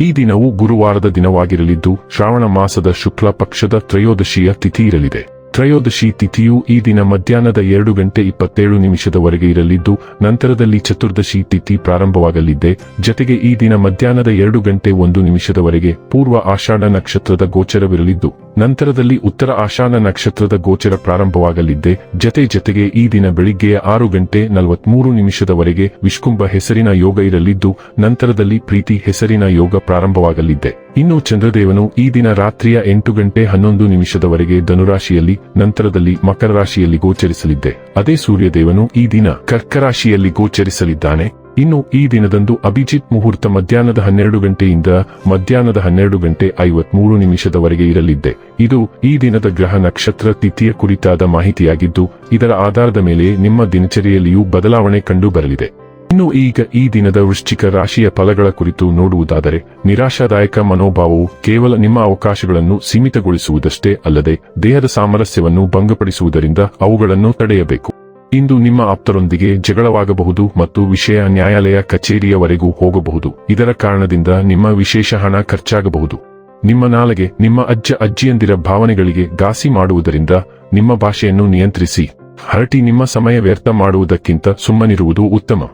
ಈ ದಿನವು ಗುರುವಾರದ ದಿನವಾಗಿರಲಿದ್ದು ಶ್ರಾವಣ ಮಾಸದ ಶುಕ್ಲ ಪಕ್ಷದ ತ್ರಯೋದಶಿಯ ತಿಥಿ ಇರಲಿದೆ. ತ್ರಯೋದಶಿ ತಿಥಿಯು ಈ ದಿನ ಮಧ್ಯಾಹ್ನದ ಎರಡು ಗಂಟೆ ಇಪ್ಪತ್ತೇಳು ನಿಮಿಷದವರೆಗೆ ಇರಲಿದ್ದು, ನಂತರದಲ್ಲಿ ಚತುರ್ದಶಿ ತಿಥಿ ಪ್ರಾರಂಭವಾಗಲಿದೆ. ಜತೆಗೆ ಈ ದಿನ ಮಧ್ಯಾಹ್ನದ ಎರಡು ಗಂಟೆ ಒಂದು ನಿಮಿಷದವರೆಗೆ ಪೂರ್ವ ಆಷಾಢ ನಕ್ಷತ್ರದ ಗೋಚರವಿರಲಿದ್ದು, ನಂತರದಲ್ಲಿ ಉತ್ತರ ಆಷಾಢ ನಕ್ಷತ್ರದ ಗೋಚರ ಪ್ರಾರಂಭವಾಗಲಿದ್ದೆ ಜತೆ ಜತೆಗೆ ಈ ದಿನ ಬೆಳಿಗ್ಗೆಯ ಆರು ಗಂಟೆ ನಲವತ್ಮೂರು ನಿಮಿಷದವರೆಗೆ ವಿಷ್ಕುಂಭ ಹೆಸರಿನ ಯೋಗ ಇರಲಿದ್ದು, ನಂತರದಲ್ಲಿ ಪ್ರೀತಿ ಹೆಸರಿನ ಯೋಗ ಪ್ರಾರಂಭವಾಗಲಿದ್ದೆ ಇನ್ನು ಚಂದ್ರದೇವನು ಈ ದಿನ ರಾತ್ರಿಯ ಎಂಟು ಗಂಟೆ ಹನ್ನೊಂದು ನಿಮಿಷದವರೆಗೆ ಧನುರಾಶಿಯಲ್ಲಿ, ನಂತರದಲ್ಲಿ ಮಕರ ರಾಶಿಯಲ್ಲಿ ಗೋಚರಿಸಲಿದ್ದೆ. ಅದೇ ಸೂರ್ಯದೇವನು ಈ ದಿನ ಕರ್ಕರಾಶಿಯಲ್ಲಿ ಗೋಚರಿಸಲಿದ್ದಾನೆ. ಇನ್ನು ಈ ದಿನದಂದು ಅಭಿಜಿತ್ ಮುಹೂರ್ತ ಮಧ್ಯಾಹ್ನದ ಹನ್ನೆರಡು ಗಂಟೆಯಿಂದ ಮಧ್ಯಾಹ್ನದ ಹನ್ನೆರಡು ಗಂಟೆ ಐವತ್ಮೂರು ನಿಮಿಷದವರೆಗೆ ಇರಲಿದ್ದೆ. ಇದು ಈ ದಿನದ ಗ್ರಹ ನಕ್ಷತ್ರ ತಿಥಿಯ ಕುರಿತಾದ ಮಾಹಿತಿಯಾಗಿದ್ದು, ಇದರ ಆಧಾರದ ಮೇಲೆ ನಿಮ್ಮ ದಿನಚರಿಯಲ್ಲಿಯೂ ಬದಲಾವಣೆ ಕಂಡು ಬರಲಿದೆ ಇನ್ನು ಈಗ ಈ ದಿನದ ವೃಶ್ಚಿಕ ರಾಶಿಯ ಫಲಗಳ ಕುರಿತು ನೋಡುವುದಾದರೆ, ನಿರಾಶಾದಾಯಕ ಮನೋಭಾವವು ಕೇವಲ ನಿಮ್ಮ ಅವಕಾಶಗಳನ್ನು ಸೀಮಿತಗೊಳಿಸುವುದಷ್ಟೇ ಅಲ್ಲದೆ ದೇಹದ ಸಾಮರಸ್ಯವನ್ನು ಭಂಗಪಡಿಸುವುದರಿಂದ ಅವುಗಳನ್ನು ತಡೆಯಬೇಕು. ಇಂದು ನಿಮ್ಮ ಆಪ್ತರೊಂದಿಗೆ ಜಗಳವಾಗಬಹುದು ಮತ್ತು ವಿಷಯ ನ್ಯಾಯಾಲಯ ಕಚೇರಿಯವರೆಗೂ ಹೋಗಬಹುದು. ಇದರ ಕಾರಣದಿಂದ ನಿಮ್ಮ ವಿಶೇಷ ಹಣ ಖರ್ಚಾಗಬಹುದು. ನಿಮ್ಮ ನಾಲಗೆ, ನಿಮ್ಮ ಅಜ್ಜ ಅಜ್ಜಿಯಂದಿರ ಭಾವನೆಗಳಿಗೆ ಘಾಸಿ ಮಾಡುವುದರಿಂದ ನಿಮ್ಮ ಭಾಷೆಯನ್ನು ನಿಯಂತ್ರಿಸಿ. ಹರಟಿ ನಿಮ್ಮ ಸಮಯ ವ್ಯರ್ಥ ಮಾಡುವುದಕ್ಕಿಂತ ಸುಮ್ಮನಿರುವುದು ಉತ್ತಮ.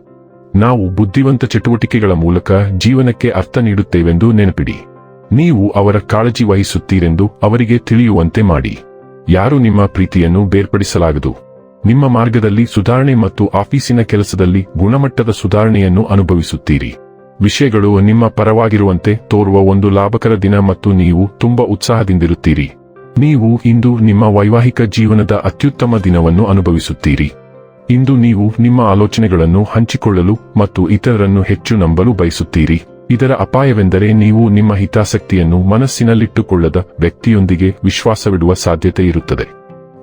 ನಾವು ಬುದ್ಧಿವಂತ ಚಟುವಟಿಕೆಗಳ ಮೂಲಕ ಜೀವನಕ್ಕೆ ಅರ್ಥ ನೀಡುತ್ತೇವೆಂದು ನೆನಪಿಡಿ. ನೀವು ಅವರ ಕಾಳಜಿ ವಹಿಸುತ್ತೀರೆಂದು ಅವರಿಗೆ ತಿಳಿಯುವಂತೆ ಮಾಡಿ. ಯಾರು ನಿಮ್ಮ ಪ್ರೀತಿಯನ್ನು ಬೇರ್ಪಡಿಸಲಾಗದು? ನಿಮ್ಮ ಮಾರ್ಗದಲ್ಲಿ ಸುಧಾರಣೆ ಮತ್ತು ಆಫೀಸಿನ ಕೆಲಸದಲ್ಲಿ ಗುಣಮಟ್ಟದ ಸುಧಾರಣೆಯನ್ನು ಅನುಭವಿಸುತ್ತೀರಿ. ವಿಷಯಗಳು ನಿಮ್ಮ ಪರವಾಗಿರುವಂತೆ ತೋರುವ ಒಂದು ಲಾಭಕರ ದಿನ ಮತ್ತು ನೀವು ತುಂಬಾ ಉತ್ಸಾಹದಿಂದಿರುತ್ತೀರಿ. ನೀವು ಇಂದು ನಿಮ್ಮ ವೈವಾಹಿಕ ಜೀವನದ ಅತ್ಯುತ್ತಮ ದಿನವನ್ನು ಅನುಭವಿಸುತ್ತೀರಿ. ಇಂದು ನೀವು ನಿಮ್ಮ ಆಲೋಚನೆಗಳನ್ನು ಹಂಚಿಕೊಳ್ಳಲು ಮತ್ತು ಇತರರನ್ನು ಹೆಚ್ಚು ನಂಬಲು ಬಯಸುತ್ತೀರಿ. ಇದರ ಅಪಾಯವೆಂದರೆ ನೀವು ನಿಮ್ಮ ಹಿತಾಸಕ್ತಿಯನ್ನು ಮನಸ್ಸಿನಲ್ಲಿಟ್ಟುಕೊಳ್ಳದ ವ್ಯಕ್ತಿಯೊಂದಿಗೆ ವಿಶ್ವಾಸವಿಡುವ ಸಾಧ್ಯತೆ ಇರುತ್ತದೆ.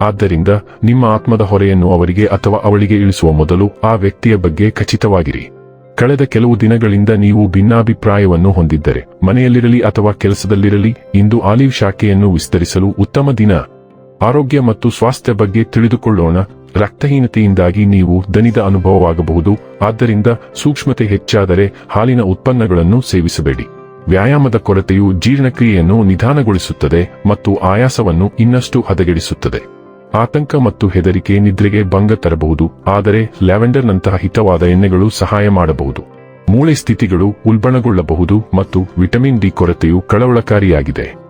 ಆದ್ದರಿಂದ ನಿಮ್ಮ ಆತ್ಮದ ಹೊರೆಯನ್ನು ಅವರಿಗೆ ಅಥವಾ ಅವಳಿಗೆ ಇಳಿಸುವ ಮೊದಲು ಆ ವ್ಯಕ್ತಿಯ ಬಗ್ಗೆ ಖಚಿತವಾಗಿರಿ. ಕಳೆದ ಕೆಲವು ದಿನಗಳಿಂದ ನೀವು ಭಿನ್ನಾಭಿಪ್ರಾಯವನ್ನು ಹೊಂದಿದ್ದರೆ, ಮನೆಯಲ್ಲಿರಲಿ ಅಥವಾ ಕೆಲಸದಲ್ಲಿರಲಿ, ಇಂದು ಆಲಿವ್ ಶಾಖೆಯನ್ನು ವಿಸ್ತರಿಸಲು ಉತ್ತಮ ದಿನ. ಆರೋಗ್ಯ ಮತ್ತು ಸ್ವಾಸ್ಥ್ಯ ಬಗ್ಗೆ ತಿಳಿದುಕೊಳ್ಳೋಣ. ರಕ್ತಹೀನತೆಯಿಂದಾಗಿ ನೀವು ದನಿದ ಅನುಭವವಾಗಬಹುದು. ಆದ್ದರಿಂದ ಸೂಕ್ಷ್ಮತೆ ಹೆಚ್ಚಾದರೆ ಹಾಲಿನ ಉತ್ಪನ್ನಗಳನ್ನು ಸೇವಿಸಬೇಡಿ. ವ್ಯಾಯಾಮದ ಕೊರತೆಯು ಜೀರ್ಣಕ್ರಿಯೆಯನ್ನು ನಿಧಾನಗೊಳಿಸುತ್ತದೆ ಮತ್ತು ಆಯಾಸವನ್ನು ಇನ್ನಷ್ಟು ಹದಗೆಡಿಸುತ್ತದೆ. ಆತಂಕ ಮತ್ತು ಹೆದರಿಕೆ ನಿದ್ರೆಗೆ ಭಂಗ ತರಬಹುದು, ಆದರೆ ಲ್ಯಾವೆಂಡರ್ನಂತಹ ಹಿತವಾದ ಎಣ್ಣೆಗಳು ಸಹಾಯ ಮಾಡಬಹುದು. ಮೂಳೆ ಸ್ಥಿತಿಗಳು ಉಲ್ಬಣಗೊಳ್ಳಬಹುದು ಮತ್ತು ವಿಟಮಿನ್ ಡಿ ಕೊರತೆಯು ಕಳವಳಕಾರಿಯಾಗಿದೆ.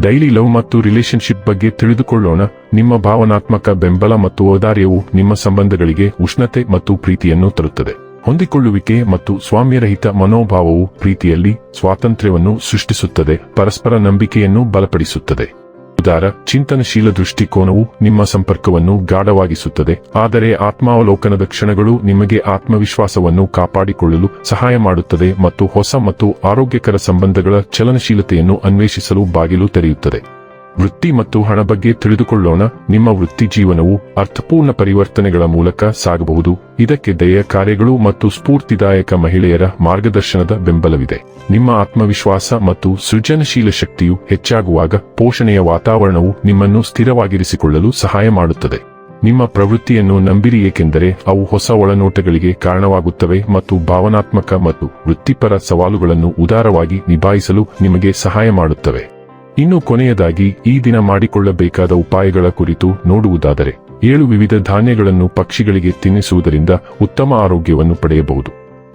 ಡೈಲಿ ಲವ್ ಮತ್ತು ರಿಲೇಶನ್ಶಿಪ್ ಬಗ್ಗೆ ತಿಳಿದುಕೊಳ್ಳೋಣ. ನಿಮ್ಮ ಭಾವನಾತ್ಮಕ ಬೆಂಬಲ ಮತ್ತು ಔದಾರ್ಯವು ನಿಮ್ಮ ಸಂಬಂಧಗಳಿಗೆ ಉಷ್ಣತೆ ಮತ್ತು ಪ್ರೀತಿಯನ್ನು ತರುತ್ತದೆ. ಹೊಂದಿಕೊಳ್ಳುವಿಕೆ ಮತ್ತು ಸ್ವಾಮ್ಯರಹಿತ ಮನೋಭಾವವು ಪ್ರೀತಿಯಲ್ಲಿ ಸ್ವಾತಂತ್ರ್ಯವನ್ನು ಸೃಷ್ಟಿಸುತ್ತದೆ, ಪರಸ್ಪರ ನಂಬಿಕೆಯನ್ನು ಬಲಪಡಿಸುತ್ತದೆ. ಉದಾರ ಚಿಂತನಶೀಲ ದೃಷ್ಟಿಕೋನವು ನಿಮ್ಮ ಸಂಪರ್ಕವನ್ನು ಗಾಢವಾಗಿಸುತ್ತದೆ. ಆದರೆ ಆತ್ಮಾವಲೋಕನದ ಕ್ಷಣಗಳು ನಿಮಗೆ ಆತ್ಮವಿಶ್ವಾಸವನ್ನು ಕಾಪಾಡಿಕೊಳ್ಳಲು ಸಹಾಯ ಮಾಡುತ್ತದೆ ಮತ್ತು ಹೊಸ ಮತ್ತು ಆರೋಗ್ಯಕರ ಸಂಬಂಧಗಳ ಚಲನಶೀಲತೆಯನ್ನು ಅನ್ವೇಷಿಸಲು ಬಾಗಿಲು ತೆರೆಯುತ್ತದೆ. ವೃತ್ತಿ ಮತ್ತು ಹಣ ಬಗ್ಗೆ ತಿಳಿದುಕೊಳ್ಳೋಣ. ನಿಮ್ಮ ವೃತ್ತಿ ಜೀವನವು ಅರ್ಥಪೂರ್ಣ ಪರಿವರ್ತನೆಗಳ ಮೂಲಕ ಸಾಗಬಹುದು. ಇದಕ್ಕೆ ದಯ ಕಾರ್ಯಗಳು ಮತ್ತು ಸ್ಫೂರ್ತಿದಾಯಕ ಮಹಿಳೆಯರ ಮಾರ್ಗದರ್ಶನದ ಬೆಂಬಲವಿದೆ. ನಿಮ್ಮ ಆತ್ಮವಿಶ್ವಾಸ ಮತ್ತು ಸೃಜನಶೀಲ ಶಕ್ತಿಯು ಹೆಚ್ಚಾಗುವಾಗ ಪೋಷಣೆಯ ವಾತಾವರಣವು ನಿಮ್ಮನ್ನು ಸ್ಥಿರವಾಗಿರಿಸಿಕೊಳ್ಳಲು ಸಹಾಯ ಮಾಡುತ್ತದೆ. ನಿಮ್ಮ ಪ್ರವೃತ್ತಿಯನ್ನು ನಂಬಿರಿ ಏಕೆಂದರೆ ಅವು ಹೊಸ ಒಳನೋಟಗಳಿಗೆ ಕಾರಣವಾಗುತ್ತವೆ ಮತ್ತು ಭಾವನಾತ್ಮಕ ಮತ್ತು ವೃತ್ತಿಪರ ಸವಾಲುಗಳನ್ನು ಉದಾರವಾಗಿ ನಿಭಾಯಿಸಲು ನಿಮಗೆ ಸಹಾಯ ಮಾಡುತ್ತವೆ. ಇನ್ನು ಕೊನೆಯದಾಗಿ ಈ ದಿನ ಮಾಡಿಕೊಳ್ಳಬೇಕಾದ ಉಪಾಯಗಳ ಕುರಿತು ನೋಡುವುದಾದರೆ, ಏಳು ವಿವಿಧ ಧಾನ್ಯಗಳನ್ನು ಪಕ್ಷಿಗಳಿಗೆ ತಿನ್ನಿಸುವುದರಿಂದ ಉತ್ತಮ ಆರೋಗ್ಯವನ್ನು ಪಡೆಯಬಹುದು.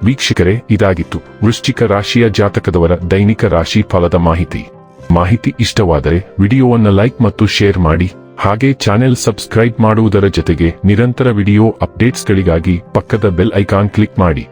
ವೀಕ್ಷಕರೇ, ಇದಾಗಿತ್ತು. ವೃಶ್ಚಿಕ ರಾಶಿಯ ಜಾತಕದವರ ದೈನಿಕ ರಾಶಿ ಫಲದ ಮಾಹಿತಿ. ಮಾಹಿತಿ ಇಷ್ಟವಾದರೆ ವಿಡಿಯೋವನ್ನು ಲೈಕ್ ಮತ್ತು ಶೇರ್ ಮಾಡಿ, ಹಾಗೆ ಚಾನೆಲ್ ಸಬ್ಸ್ಕ್ರೈಬ್ ಮಾಡುವುದರ ಜೊತೆಗೆ ನಿರಂತರ ವಿಡಿಯೋ ಅಪ್ಡೇಟ್ಸ್ಗಳಿಗಾಗಿ ಪಕ್ಕದ ಬೆಲ್ ಐಕಾನ್ ಕ್ಲಿಕ್ ಮಾಡಿ.